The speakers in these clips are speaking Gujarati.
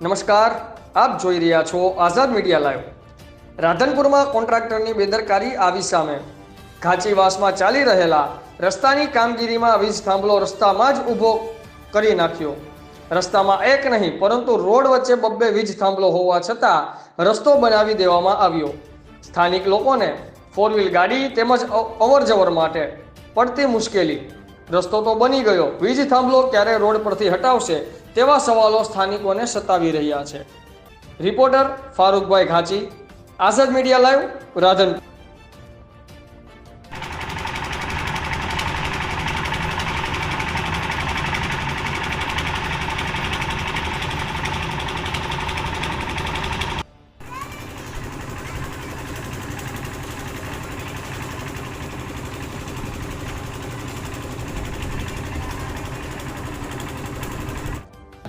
નમસ્કાર, આપ જોઈ રહ્યા છો આઝાદ મીડિયા લાઈવ. રાધનપુરમાં કોન્ટ્રાક્ટરની બેદરકારી આવી સામે. ઘાંચીવાસમાં ચાલી રહેલા રસ્તાની કામગીરીમાં વીજ થાંભલો રસ્તામાં જ ઊભો કરી નાખ્યો. રસ્તામાં એક નહીં, પરંતુ રોડ વચ્ચે બબ્બે વીજ થાંભલો હોવા છતાં રસ્તો બનાવી દેવામાં આવ્યો. સ્થાનિક લોકોને ફોર વ્હીલ ગાડી તેમજ અવર જવર માટે પડતી મુશ્કેલી રસ્તો તો બની ગયો. વીજ થાંભલો ક્યારે રોડ પરથી હટાવશે તેવા સવાલો સ્થાનિકોને સતાવી રહ્યા છે. Reporter Farukbhai Ghanchi, Azad media live Randhan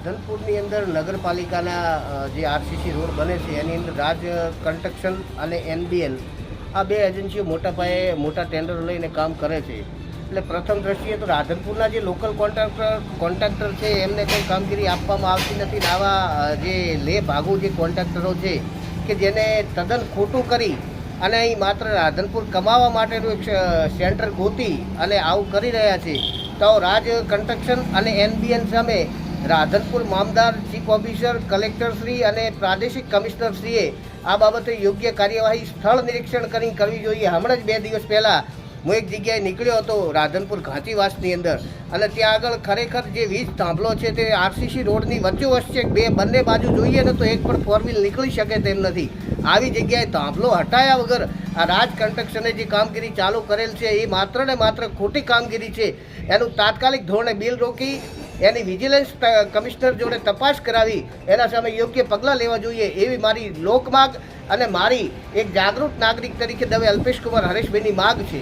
ધનપુરની અંદર નગરપાલિકાના જે આરસીસી રોડ બને છે, એની અંદર રાજ કન્સ્ટ્રક્શન અને એનબીએલ આ બે એજન્સીઓ મોટા પાયે મોટા ટેન્ડરો લઈને કામ કરે છે. એટલે પ્રથમ દ્રષ્ટિએ તો રાધનપુરના જે લોકલ કોન્ટ્રાક્ટર કોન્ટ્રાક્ટર છે, એમને કંઈ કામગીરી આપવામાં આવતી નથી. આવા જે લે ભાગો જે કોન્ટ્રાક્ટરો છે, કે જેને તદ્દન ખોટું કરી અને અહીં માત્ર રાધનપુર કમાવા માટેનું એક સેન્ટર ગોતી અને આવું કરી રહ્યા છે, તો રાજ કન્સ્ટ્રક્શન અને એનબીએન સામે રાધનપુર મામદાર ચીફ ઓફિસર કલેક્ટરશ્રી અને પ્રાદેશિક કમિશનરશ્રીએ આ બાબતે યોગ્ય કાર્યવાહી સ્થળ નિરીક્ષણ કરી કરવી જોઈએ. હમણાં જ બે દિવસ પહેલાં હું એક જગ્યાએ નીકળ્યો હતો રાધનપુર ઘાંચીવાસની અંદર અને ત્યાં આગળ ખરેખર જે વીજ થાંભલો છે તે આરસીસી રોડની વચ્ચોવચ્ચ છે બે બંને બાજુ જોઈએ ને તો એક પણ ફોર વ્હીલ નીકળી શકે તેમ નથી. આવી જગ્યાએ થાંભલો હટાયા વગર આ રાજ કન્સ્ટ્રક્શને જે કામગીરી ચાલુ કરેલ છે એ માત્ર ને માત્ર ખોટી કામગીરી છે. એનું તાત્કાલિક ધોરણે બિલ રોકી એની વિજિલન્સ કમિશનર જોડે તપાસ કરાવી, એના સામે યોગ્ય પગલાં લેવા જોઈએ એવી મારી લોકમાગ અને મારી એક જાગૃત નાગરિક તરીકે દવે અલ્પેશ કુમાર હરેશભાઈની માગ છે.